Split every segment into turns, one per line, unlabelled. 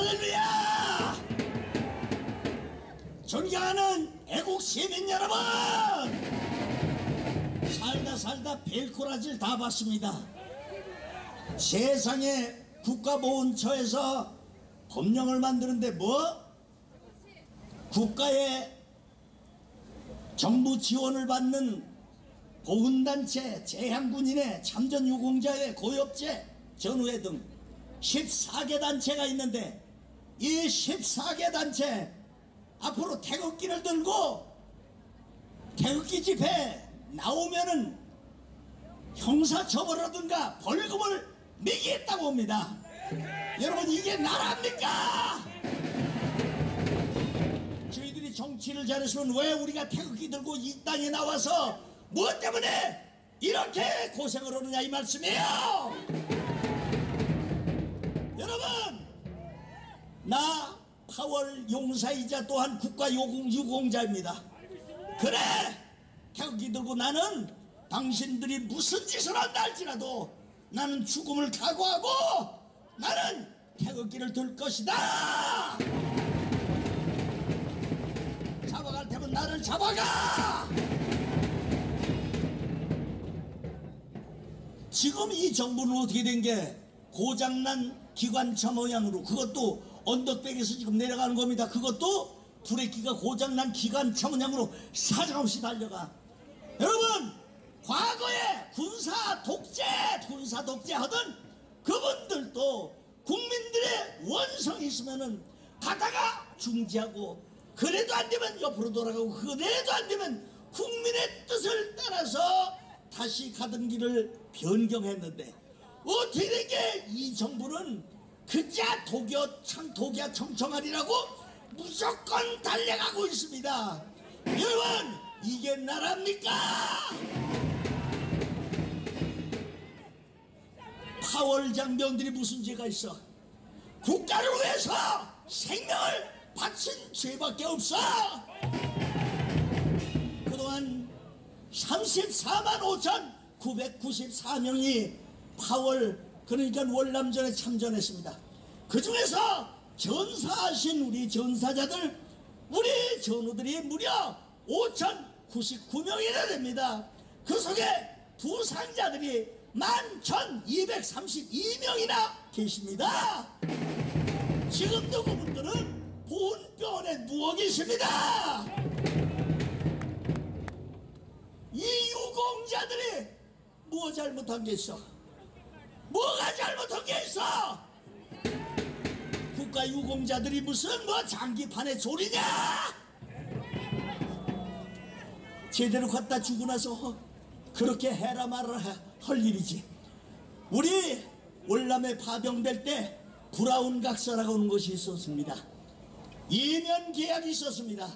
할렐루야! 존경하는 애국 시민 여러분! 살다 살다 별꼬라지를 다 봤습니다. 세상에 국가보훈처에서 법령을 만드는데 뭐? 국가의 정부 지원을 받는 보훈단체, 재향군인회, 참전유공자회, 고엽제, 전우회 등 14개 단체가 있는데 이 14개 단체 앞으로 태극기를 들고 태극기 집회 나오면은 형사처벌 하든가 벌금을 매기겠다고 합니다. 여러분 이게 나라입니까? 저희들이 정치를 잘했으면 왜 우리가 태극기 들고 이 땅에 나와서 무엇 때문에 이렇게 고생을 하느냐 이 말씀이에요. 나 파월 용사이자 또한 국가 요공 유공자입니다. 그래 태극기 들고 나는 당신들이 무슨 짓을 한다 할지라도 나는 죽음을 각오하고 나는 태극기를 들 것이다. 잡아갈 테면 나를 잡아가. 지금 이 정부는 어떻게 된 게 고장난 기관차 모양으로 그것도 언덕백에서 지금 내려가는 겁니다. 그것도 브레이크가 고장난 기관차 모양으로 사정없이 달려가. 여러분 과거에 군사 독재 군사 독재 하던 그분들도 국민들의 원성이 있으면은 가다가 중지하고 그래도 안 되면 옆으로 돌아가고 그래도 안 되면 국민의 뜻을 따라서 다시 가던 길을 변경했는데 어떻게 된 게 이 정부는 그자 독여 참 독야 청청하리라고 무조건 달려가고 있습니다. 여러분 이게 나라입니까? 파월 장병들이 무슨 죄가 있어? 국가를 위해서 생명을 바친 죄밖에 없어. 그동안 34만 5천 994명이 파월 그러니까 월남전에 참전했습니다. 그 중에서 전사하신 우리 전사자들 우리 전우들이 무려 5,099명이나 됩니다. 그 속에 부상자들이 11,232명이나 계십니다. 지금도 그분들은 보훈병원에 누워 계십니다. 이 유공자들이 뭐 잘못한 게 있어? 뭐가 잘못한 게 있어? 국가 유공자들이 무슨 뭐 장기판에 조리냐? 제대로 갖다 주고 나서 그렇게 해라 말라 할 일이지. 우리 월남에 파병될 때 브라운 각서라고 하는 것이 있었습니다. 2년 계약이 있었습니다.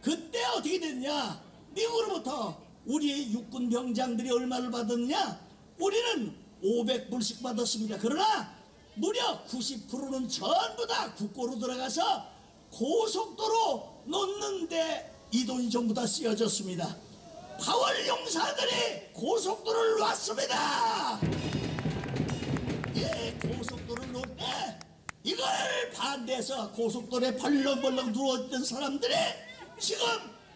그때 어떻게 됐냐? 미국으로부터 우리 육군 병장들이 얼마를 받았느냐? 우리는 500불씩 받았습니다. 그러나 무려 90%는 전부 다 국고로 들어가서 고속도로 놓는데 이 돈이 전부 다 쓰여졌습니다. 파월 용사들이 고속도로를 놨습니다. 이 고속도로를 때 이걸 반대해서 고속도로에 벌렁벌렁 누워있던 사람들이 지금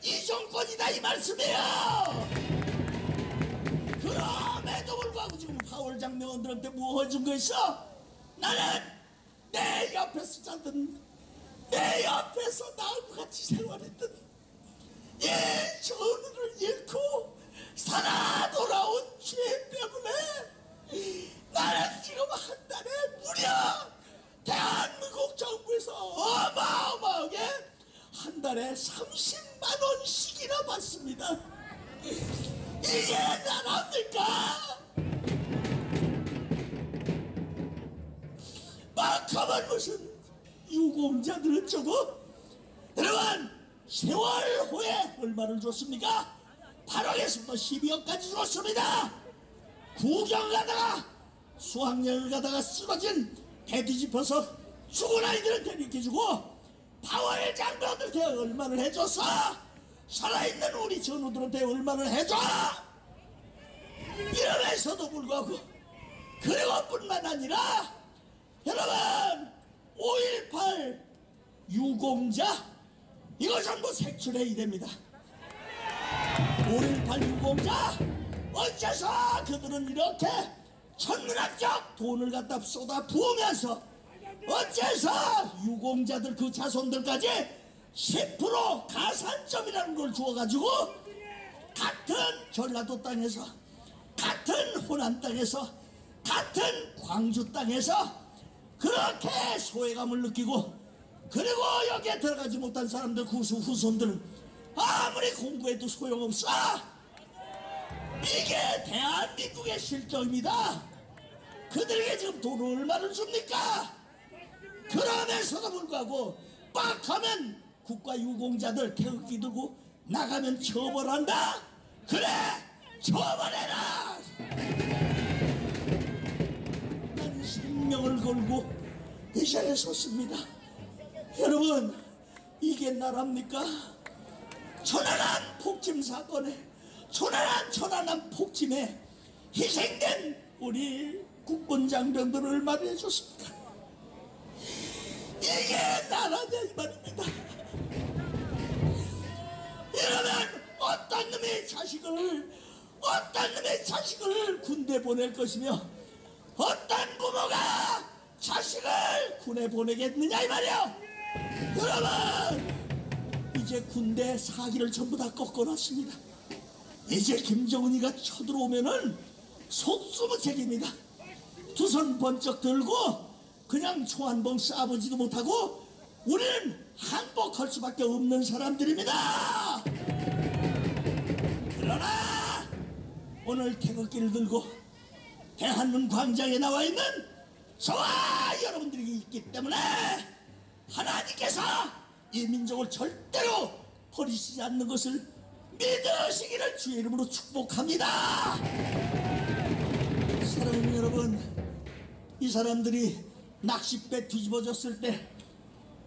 이 정권이다 이 말씀이에요. 뭐 해준 거 있어? 나는 내 옆에서 자던 내 옆에서 나하고 같이 생활했던 이 막하면 무슨 유공자들은 저거 여러분 세월 후에 얼마를 줬습니까? 8억에서부터 12억까지 줬습니다. 구경 가다가 수학여행을 가다가 쓰러진 배 뒤집어서 죽은 아이들한테 이렇게 주고 파월 장병들한테 얼마를 해줬어? 살아있는 우리 전우들한테 얼마를 해줘? 이러면서도 불구하고 그리고 뿐만 아니라 여러분 5.18 유공자 이거 전부 색출해야 됩니다. 5.18 유공자 어째서 그들은 이렇게 천문학적 돈을 갖다 쏟아 부으면서 어째서 유공자들 그 자손들까지 10% 가산점이라는 걸 주어가지고 같은 전라도 땅에서 같은 호남 땅에서 같은 광주 땅에서 그렇게 소외감을 느끼고 그리고 여기에 들어가지 못한 사람들 후수 후손들은 아무리 공부해도 소용없어. 이게 대한민국의 실정입니다. 그들에게 지금 돈을 얼마를 줍니까? 그럼에서도 불구하고 빡 하면 국가 유공자들 태극기 들고 나가면 처벌한다. 그래 처벌해라. 난 생명을 걸고 이 자리에 섰습니다. 여러분 이게 나랍니까? 천안함 폭침 사건에 천안함 천안함 폭침에 희생된 우리 국군 장병들을 말해 줬습니다 이게 나라냐 이 말입니다. 이러면 어떤 놈의 자식을 어떤 놈의 자식을 군대 보낼 것이며 어떤 부모가 자식을 군에 보내겠느냐 이 말이야. 여러분 이제 군대 사기를 전부 다 꺾어놨습니다. 이제 김정은이가 쳐들어오면은 속수무책입니다. 두 손 번쩍 들고 그냥 번 쏴보지도 못하고 우리는 항복할 수밖에 없는 사람들입니다. 그러나 오늘 태극기를 들고 대한문 광장에 나와 있는 저와 여러분들이 있기 때문에 하나님께서 이 민족을 절대로 버리시지 않는 것을 믿으시기를 주의 이름으로 축복합니다. 사랑하는 여러분, 이 사람들이 낚싯배 뒤집어졌을 때,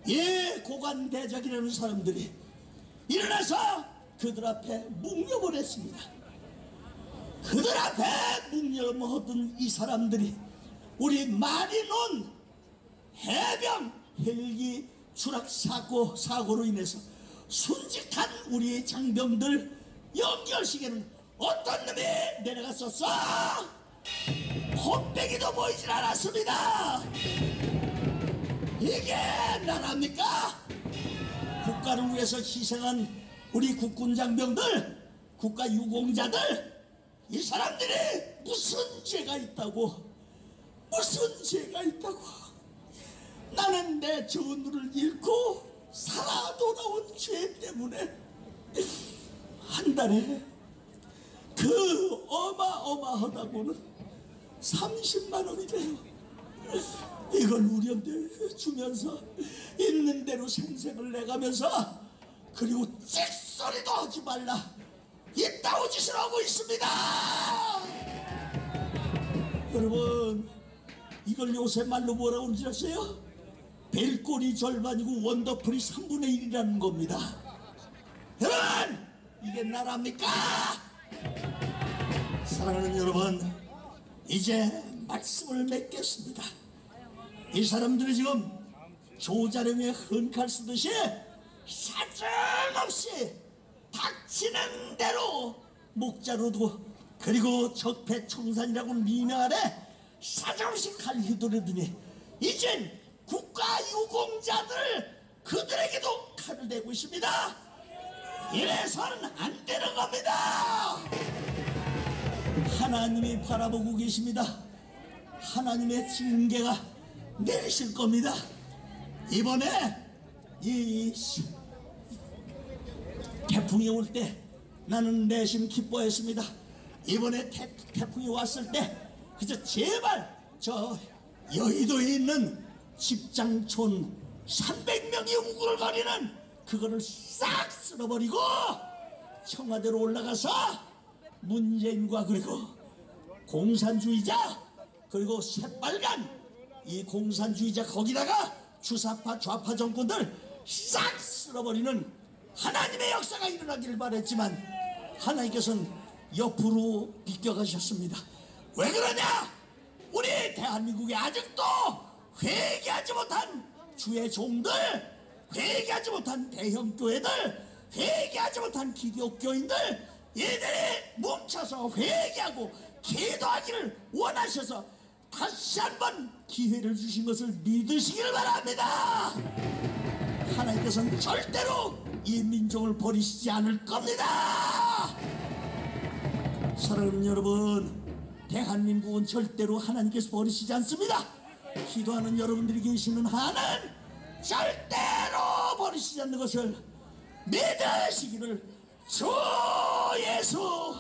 예, 고관대작이라는 사람들이 일어나서 그들 앞에 묵념을 습니다 그들 앞에 묵념하던 이 사람들이 우리 마리논 해병 헬기 추락 사고 사고로 인해서 순직한 우리 장병들 연결시계는 어떤 놈이 내려갔었어? 헛배기도 보이질 않았습니다. 이게 나랍니까? 국가를 위해서 희생한 우리 국군 장병들, 국가 유공자들, 이 사람들이 무슨 죄가 있다고, 무슨 죄가 있다고. 나는 내 전우를 잃고 살아 돌아온 죄 때문에 한 달에 그 어마어마하다고는 30만 원이 돼요. 이걸 우리한테 주면서 있는 대로 생색을 내가면서 그리고 찍소리도 하지 말라 이따오 짓을 하고 있습니다. 여러분 이걸 요새 말로 뭐라고 그러지 아세요? 벨꼴이 절반이고 원더풀이 3분의 1이라는 겁니다. 여러분 이게 나랍니까? 사랑하는 여러분 이제 말씀을 맺겠습니다. 이 사람들이 지금 조자령에 헌칼 쓰듯이 사정없이 닥치는 대로 목자로도 그리고 적폐청산이라고 미명 아래 사정없이 칼 휘두르 더니 이젠 국가 유공자들 그들에게도 칼을 대고 있습니다. 이래서는 안 되는 겁니다. 하나님이 바라보고 계십니다. 하나님의 징계가 내리실 겁니다. 이번에 이 태풍이 올 때 나는 내심 기뻐했습니다. 이번에 태, 태풍이 왔을 때 그저 제발 저 여의도에 있는 집장촌 300명이 우글거리는 그거를 싹 쓸어버리고 청와대로 올라가서 문재인과 그리고 공산주의자 그리고 새빨간 이 공산주의자 거기다가 주사파 좌파 정권들 싹 쓸어버리는 하나님의 역사가 일어나기를 바랬지만 하나님께서는 옆으로 비껴가셨습니다. 왜 그러냐? 우리 대한민국에 아직도 회개하지 못한 주의 종들 회개하지 못한 대형 교회들 회개하지 못한 기독교인들 이들이 뭉쳐서 회개하고 기도하기를 원하셔서 다시 한번 기회를 주신 것을 믿으시길 바랍니다 하나님께서는 절대로 이 민족을 버리시지 않을 겁니다. 사랑하는 여러분 대한민국은 절대로 하나님께서 버리시지 않습니다. 기도하는 여러분들이 계시는 한은 절대로 버리시지 않는 것을 믿으시기를 주 예수.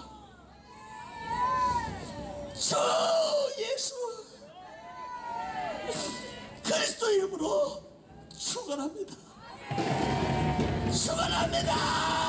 주 예수. 그리스도 이름으로 축원합니다 축원합니다